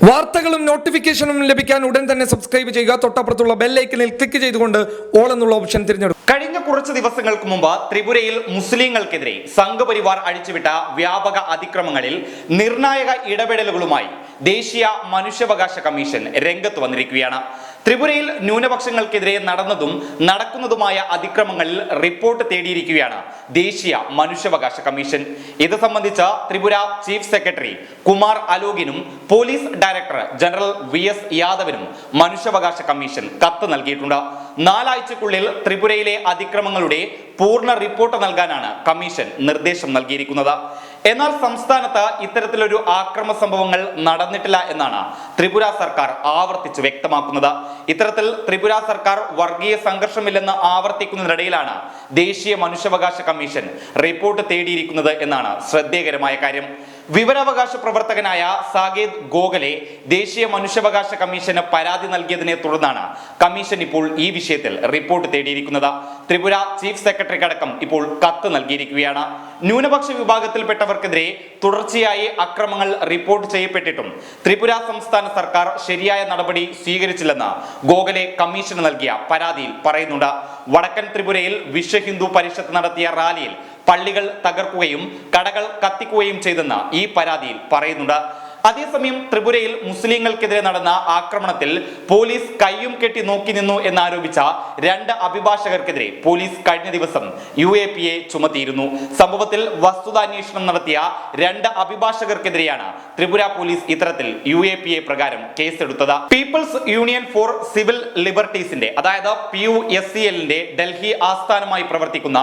വാർത്തകളും നോട്ടിഫിക്കേഷനും ലഭിക്കാൻ ഉടൻ തന്നെ സബ്സ്ക്രൈബ് ചെയ്യുക. തൊട്ടപ്പുറത്തുള്ള ബെല്ലൈക്കനിൽ ക്ലിക്ക് ചെയ്തുകൊണ്ട് ഓൾ എന്നുള്ള ഓപ്ഷൻ തിരഞ്ഞെടുക്കും കഴിഞ്ഞ കുറച്ച് ദിവസങ്ങൾക്ക് മുമ്പ് ത്രിപുരയിൽ മുസ്ലിങ്ങൾക്കെതിരെ സംഘപരിവാർ അഴിച്ചുവിട്ട വ്യാപക അതിക്രമങ്ങളിൽ നിർണായക ഇടപെടലുകളുമായി ദേശീയ മനുഷ്യാവകാശ കമ്മീഷൻ രംഗത്ത് വന്നിരിക്കുകയാണ്. ത്രിപുരയിൽ ന്യൂനപക്ഷങ്ങൾക്കെതിരെ നടന്നതും നടക്കുന്നതുമായ അതിക്രമങ്ങളിൽ റിപ്പോർട്ട് തേടിയിരിക്കുകയാണ് ദേശീയ മനുഷ്യാവകാശ കമ്മീഷൻ. ഇത് സംബന്ധിച്ച് Tripura chief secretary Kumar അലോകിനും police director general V S യാദവിനും മനുഷ്യാവകാശ കമ്മീഷൻ കത്ത് നൽകിയിട്ടുണ്ട്. നാലാഴ്ചക്കുള്ളിൽ ത്രിപുരയിലെ അതിക്രമങ്ങളുടെ പൂർണ റിപ്പോർട്ട് നൽകാനാണ് കമ്മീഷൻ നിർദ്ദേശം നൽകിയിരിക്കുന്നത്. എന്നാൽ സംസ്ഥാനത്ത് ഇത്തരത്തിലൊരു ആക്രമ സംഭവങ്ങൾ നടന്നിട്ടില്ല എന്നാണ് ത്രിപുര സർക്കാർ ആവർത്തിച്ച് വ്യക്തമാക്കുന്നത്. ഇത്തരത്തിൽ ത്രിപുര സർക്കാർ വർഗീയ സംഘർഷമില്ലെന്ന് ആവർത്തിക്കുന്നതിനിടയിലാണ് ദേശീയ മനുഷ്യാവകാശ കമ്മീഷൻ റിപ്പോർട്ട് തേടിയിരിക്കുന്നത് എന്നാണ് ശ്രദ്ധേയകരമായ കാര്യം. വിവരാവകാശ പ്രവർത്തകനായ സാകേത് ഗോഖലെ ദേശീയ മനുഷ്യാവകാശ കമ്മീഷന് പരാതി നൽകിയതിനെ തുടർന്നാണ് കമ്മീഷൻ ഇപ്പോൾ ഈ വിഷയത്തിൽ റിപ്പോർട്ട് തേടിയിരിക്കുന്നത്. ത്രിപുര ചീഫ് സെക്രട്ടറിക്കടക്കം ഇപ്പോൾ കത്ത് നൽകിയിരിക്കുകയാണ്. ന്യൂനപക്ഷ വിഭാഗത്തിൽപ്പെട്ടവർക്കെതിരെ തുടർച്ചയായി അക്രമങ്ങൾ റിപ്പോർട്ട് ചെയ്യപ്പെട്ടിട്ടും ത്രിപുര സംസ്ഥാന സർക്കാർ ശരിയായ നടപടി സ്വീകരിച്ചില്ലെന്ന് ഗോഖലെ കമ്മീഷന് നൽകിയ പരാതിയിൽ പറയുന്നുണ്ട്. വടക്കൻ ത്രിപുരയിൽ വിശ്വഹിന്ദു പരിഷത്ത് നടത്തിയ റാലിയിൽ പള്ളികൾ തകർക്കുകയും കടകൾ കത്തിക്കുകയും ചെയ്തെന്ന് ഈ പരാതിയിൽ പറയുന്നുണ്ട്. അതേസമയം ത്രിപുരയിൽ മുസ്ലിങ്ങൾക്കെതിരെ നടന്ന ആക്രമണത്തിൽ പോലീസ് കയ്യും കെട്ടി നോക്കി നിന്നു എന്നാരോപിച്ച രണ്ട് അഭിഭാഷകർക്കെതിരെ പോലീസ് കഴിഞ്ഞ ദിവസം യു എ പി എ ചുമത്തിയിരുന്നു. സംഭവത്തിൽ വസ്തുതാന്വേഷണം നടത്തിയ രണ്ട് അഭിഭാഷകർക്കെതിരെയാണ് ത്രിപുര പോലീസ് ഇത്തരത്തിൽ യു എ പി എ പ്രകാരം കേസെടുത്തത്. പീപ്പിൾസ് യൂണിയൻ ഫോർ സിവിൽ ലിബർട്ടീസിന്റെ അതായത് പി യു എസ് സി എല്ലിന്റെ ഡൽഹി ആസ്ഥാനമായി പ്രവർത്തിക്കുന്ന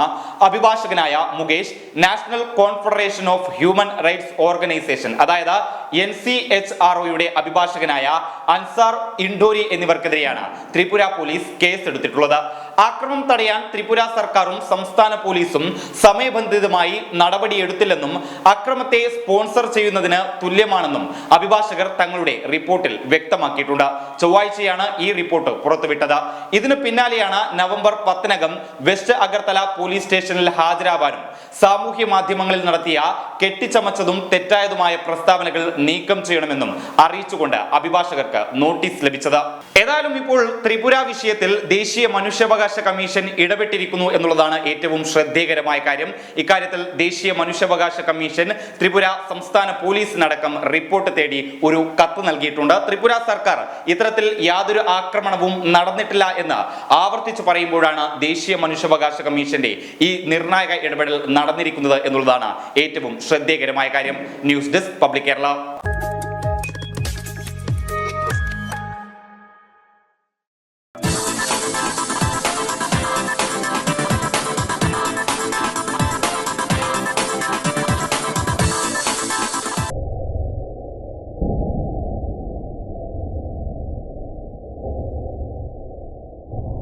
അഭിഭാഷകനായ Mukesh national confederation of human rights organisation അതായത് എൻ സി എച്ച് ആർ ഒയുടെ അഭിഭാഷകനായ അൻസാർ ഇൻഡോരി എന്നിവർക്കെതിരെയാണ് ത്രിപുര പോലീസ് കേസ് എടുത്തിട്ടുള്ളത് ആക്രമണം തടയാൻ ത്രിപുര സർക്കാരും സംസ്ഥാന പോലീസും സമയബന്ധിതമായി നടപടിയെടുത്തില്ലെന്നും അക്രമത്തെ സ്പോൺസർ ചെയ്യുന്നതിന് തുല്യമാണെന്നും അഭിഭാഷകർ തങ്ങളുടെ റിപ്പോർട്ടിൽ വ്യക്തമാക്കിയിട്ടുണ്ട്. ചൊവ്വാഴ്ചയാണ് ഈ റിപ്പോർട്ട് പുറത്തുവിട്ടത്. ഇതിനു പിന്നാലെയാണ് നവംബർ പത്തിനകം വെസ്റ്റ് അഗർത്തല പോലീസ് സ്റ്റേഷനിൽ ഹാജരാവാനും സാമൂഹ്യ മാധ്യമങ്ങളിൽ നടത്തിയ കെട്ടിച്ചമച്ചതും തെറ്റായതുമായ പ്രസ്താവനകൾ നീക്കം ചെയ്യണമെന്നും അറിയിച്ചുകൊണ്ട് അഭിഭാഷകർക്ക് നോട്ടീസ് ലഭിച്ചത്. ഏതായാലും ഇപ്പോൾ ത്രിപുര വിഷയത്തിൽ ദേശീയ മനുഷ്യാവകാശ കമ്മീഷൻ ഇടപെട്ടിരിക്കുന്നു എന്നുള്ളതാണ് ഏറ്റവും ശ്രദ്ധേയകരമായ കാര്യം. ഇക്കാര്യത്തിൽ ദേശീയ മനുഷ്യാവകാശ കമ്മീഷൻ ത്രിപുര സംസ്ഥാന പോലീസിനടക്കം റിപ്പോർട്ട് തേടി ഒരു കത്ത് നൽകിയിട്ടുണ്ട്. ത്രിപുര സർക്കാർ ഇത്തരത്തിൽ യാതൊരു ആക്രമണവും നടന്നിട്ടില്ല എന്ന് ആവർത്തിച്ചു പറയുമ്പോഴാണ് ദേശീയ മനുഷ്യാവകാശ കമ്മീഷന്റെ ഈ നിർണായക ഇടപെടൽ നടന്നിരിക്കുന്നത് എന്നുള്ളതാണ് ഏറ്റവും ശ്രദ്ധേയകരമായ കാര്യം. News desk public Kerala. 감사합니다.